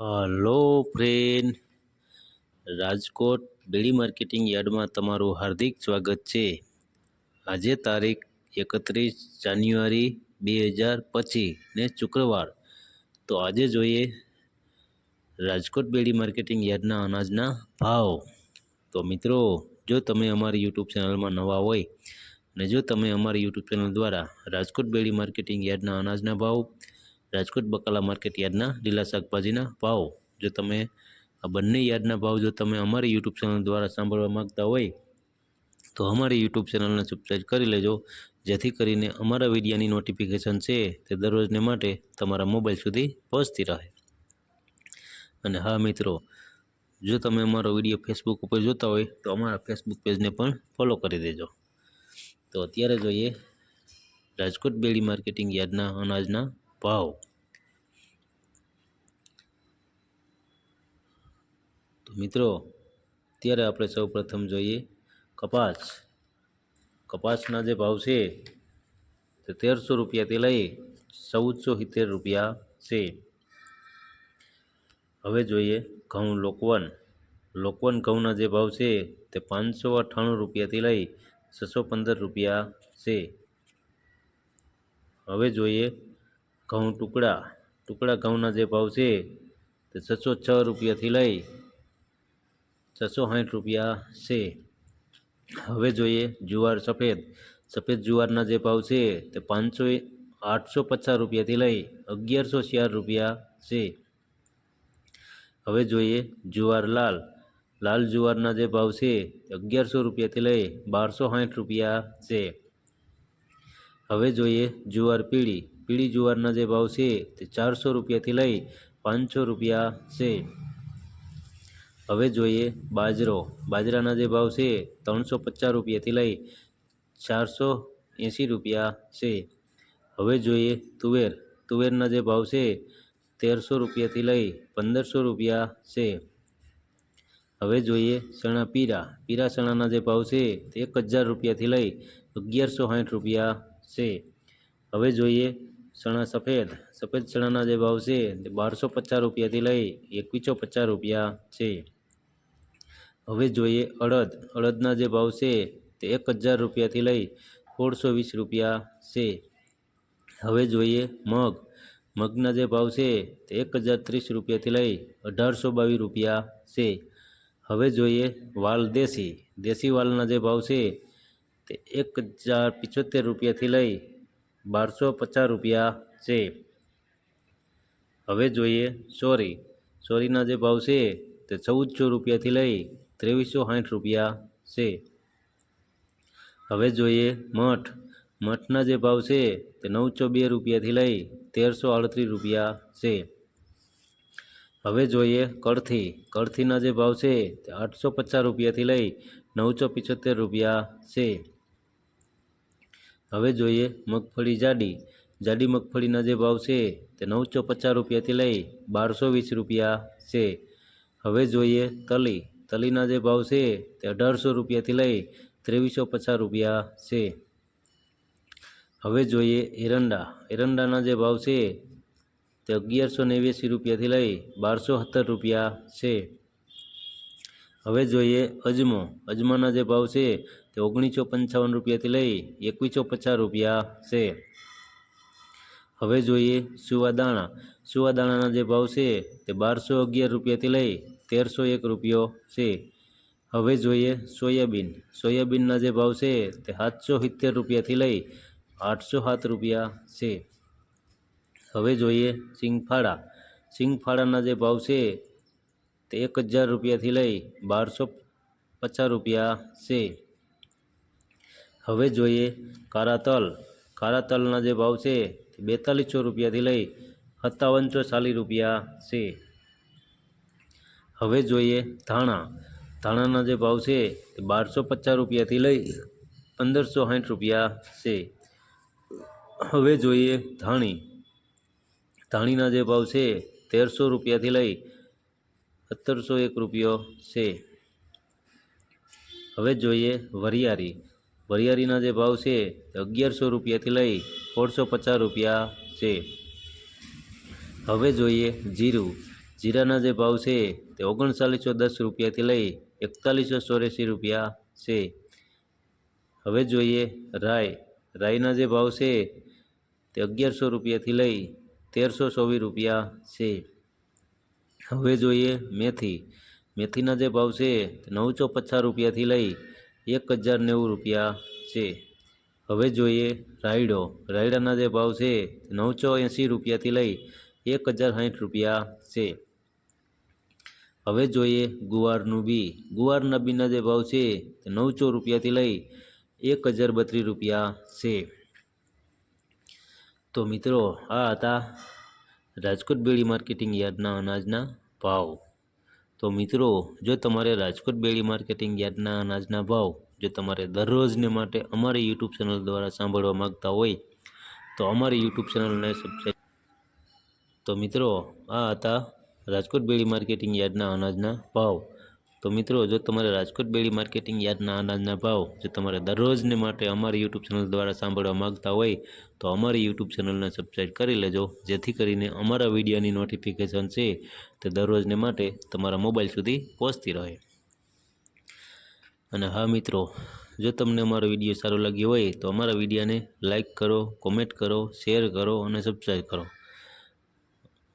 Hello friend. Rajkot Bedi marketing યાર્ડમાં તમારું હાર્દિક સ્વાગત છે. આજે તારીખ એકત્રીસ જાન્યુઆરી બે હજાર પચીસ ને શુક્રવાર. તો આજે જોઈએ રાજકોટ બેડી માર્કેટિંગ યાર્ડના અનાજના ભાવ. તો મિત્રો, જો તમે અમારી યુટ્યુબ ચેનલમાં નવા હોય અને જો તમે અમારી યુટ્યુબ ચેનલ દ્વારા રાજકોટ બેડી માર્કેટિંગ યાર્ડના અનાજના ભાવ રાજકોટ બકાલા માર્કેટ યાર્ડના લીલા શાકભાજીના ભાવ. જો તમે આ બંને યાર્ડના ભાવ જો તમે અમારી યુટ્યુબ ચેનલ દ્વારા સાંભળવા માગતા હોય, તો અમારી યુટ્યુબ ચેનલને સબસ્ક્રાઈબ કરી લેજો. જેથી કરીને અમારા વિડીયાની નોટિફિકેશન છે તે દરરોજને માટે તમારા મોબાઈલ સુધી પહોંચતી રહે. અને હા મિત્રો, જો તમે અમારો વીડિયો ફેસબુક ઉપર જોતા હોય, તો અમારા ફેસબુક પેજને પણ ફોલો કરી દેજો. તો અત્યારે જોઈએ રાજકોટ બેડી માર્કેટિંગ યાર્ડના અનાજના ભાવ તો મિત્રો, અત્યારે આપણે સૌ પ્રથમ જોઈએ કપાસ. કપાસના જે ભાવ છે, તે તેરસો રૂપિયાથી લઈ ચૌદસો સિત્તેર રૂપિયા છે. હવે જોઈએ ઘઉં લોકવન. લોકવન ઘઉંના જે ભાવ છે, તે પાંચસો અઠ્ઠાણું રૂપિયાથી લઈ છસો પંદર રૂપિયા છે. હવે જોઈએ ઘઉં ટુકડા ટુકડા ઘઉંના જે ભાવ છે તે છસો છ રૂપિયાથી લઈ છસો સાઠ રૂપિયા છે. હવે જોઈએ જુવાર સફેદ. સફેદ જુવારના જે ભાવ છે તે પાંચસો આઠસો પચાસ રૂપિયાથી લઈ અગિયારસો ચાર રૂપિયા છે. હવે જોઈએ જુવાર લાલ. લાલ જુવારના જે ભાવ છે અગિયારસો રૂપિયાથી લઈ બારસો સાઠ રૂપિયા છે. હવે જોઈએ જુવાર પીળી. પીળી જુવારના જે ભાવ છે તે ચારસો રૂપિયાથી લઈ પાંચસો રૂપિયા છે. હવે જોઈએ બાજરો. બાજરાના જે ભાવ છે ત્રણસો પચાસ રૂપિયાથી લઈ ચારસો એંસી રૂપિયા છે. હવે જોઈએ તુવેર. તુવેરના જે ભાવ છે તેરસો રૂપિયાથી લઈ પંદરસો રૂપિયા છે. હવે જોઈએ ચણા પીરા. પીરા ચણાના જે ભાવ છે તે એક હજાર રૂપિયાથી લઈ અગિયારસો સાઠ રૂપિયા છે. હવે જોઈએ ચણા સફેદ. સફેદ ચણાના જે ભાવ છે તે બારસો પચાસ રૂપિયાથી લઈ એકવીસો પચાસ રૂપિયા છે. હવે જોઈએ અડદ. અડદના જે ભાવ છે તે એક હજાર રૂપિયાથી લઈ સોળસો વીસ રૂપિયા છે. હવે જોઈએ મગ. મગના જે ભાવ છે તે એક હજાર ત્રીસ રૂપિયાથી લઈ અઢારસો બાવીસ રૂપિયા છે. હવે જોઈએ વાલ દેશી. દેશી વાલના જે ભાવ છે તે એક હજાર પિચોતેર રૂપિયાથી લઈ બારસો પચાસ રૂપિયા છે. હવે જોઈએ સોરી. સોરીના જે ભાવ છે તે ચૌદસો રૂપિયાથી લઈ ત્રેવીસો સાઠ રૂપિયા છે. હવે જોઈએ મઠ. મઠના જે ભાવ છે તે નવસો બે રૂપિયાથી લઈ તેરસો આડત્રીસ રૂપિયા છે. હવે જોઈએ કળથી. કળથીના જે ભાવ છે તે આઠસો પચાસ રૂપિયાથી લઈ નવસો પિચોતેર રૂપિયા છે. હવે જોઈએ મગફળી જાડી. જાડી મગફળીના જે ભાવ છે તે નવસો પચાસ રૂપિયાથી લઈ બારસો વીસ રૂપિયા છે. હવે જોઈએ તલી. તલીના જે ભાવ છે તે અઢારસો રૂપિયાથી લઈ ત્રેવીસો પચાસ રૂપિયા છે. હવે જોઈએ એરંડા. એરંડાના જે ભાવ છે તે અગિયારસો નેવ્યાસી રૂપિયાથી લઈ બારસો સત્તર રૂપિયા છે. હવે જોઈએ અજમો. અજમાના જે ભાવ છે તે ઓગણીસો પંચાવન રૂપિયાથી લઈ એકવીસો પચાસ રૂપિયા છે. હવે જોઈએ સુવાદાણા સુવાદાણાના જે ભાવ છે તે બારસો અગિયાર રૂપિયાથી લઈ તેરસો એક રૂપિયો છે. હવે જોઈએ સોયાબીન. સોયાબીનના જે ભાવ છે તે સાતસો સિત્તેર રૂપિયાથી લઈ આઠસો સાત રૂપિયા છે. હવે જોઈએ સિંગફાળા. સિંગફાળાના જે ભાવ છે તે એક હજાર રૂપિયાથી લઈ બારસો પચાસ રૂપિયા છે. હવે જોઈએ કાળા તલ કાળા તલના જે ભાવ છે તે બેતાલીસો રૂપિયાથી લઈ સત્તાવનસો ચાલીસ રૂપિયા છે. હવે જોઈએ ધાણા. ધાણાના જે ભાવ છે તે બારસો પચાસ રૂપિયાથી લઈ પંદરસો સાઠ રૂપિયા છે. હવે જોઈએ ધાણી. ધાણીના જે ભાવ છે તેરસો રૂપિયાથી લઈ સત્તરસો એક રૂપિયો છે. હવે જોઈએ વરિયાળી વરિયાળીના જે ભાવ છે તે અગિયારસો રૂપિયાથી લઈ સોળસો પચાસ રૂપિયા છે. હવે જોઈએ જીરું. જીરાના જે ભાવ છે તે ઓગણચાલીસો દસ રૂપિયાથી લઈ એકતાલીસો ચોર્યાસી રૂપિયા છે. હવે જોઈએ રાય રાયના જે ભાવ છે તે અગિયારસો રૂપિયાથી લઈ તેરસો ચોવીસ રૂપિયા છે. હવે જોઈએ મેથી. મેથીના જે ભાવ છે નવસો પચાસ રૂપિયાથી લઈ એક હજાર નેવું રૂપિયા છે. હવે જોઈએ રાયડો. રાયડાના જે ભાવ છે નવસો એંસી રૂપિયાથી લઈ એક હજાર સાઠ રૂપિયા છે. હવે જોઈએ ગુવારનું બી ગુવારના બીના જે ભાવ છે નવસો રૂપિયાથી લઈ એક હજાર બત્રીસ રૂપિયા છે. તો મિત્રો, આ હતા રાજકોટ બેડી માર્કેટિંગ યાર્ડના અનાજના ભાવ. તો મિત્રો, જો તમારે રાજકોટ બેડી માર્કેટિંગ યાર્ડના અનાજના ભાવ જો તમારે દરરોજને માટે અમારી યુટ્યુબ ચેનલ દ્વારા સાંભળવા માગતા હોય, તો અમારી યુટ્યુબ ચેનલને સબસ્ક્રાઈબ તો મિત્રો, આ હતા રાજકોટ બેડી માર્કેટિંગ યાર્ડના અનાજના ભાવ. તો મિત્રો, જો તમારે રાજકોટ બેડી માર્કેટિંગ યાર્ડના અનાજના ભાવ જો તમારે દરરોજને માટે અમારી યુટ્યુબ ચેનલ દ્વારા સાંભળવા માગતા હોય, તો અમારી યુટ્યુબ ચેનલને સબસ્ક્રાઈબ કરી લેજો, જેથી કરીને અમારા વિડીયોની નોટિફિકેશન છે તે દરરોજને માટે તમારા મોબાઈલ સુધી પહોંચતી રહે. અને હા મિત્રો, જો તમને અમારો વીડિયો સારો લાગ્યો હોય, તો અમારા વિડીયોને લાઇક કરો કોમેન્ટ કરો શેર કરો અને સબસ્ક્રાઈબ કરો.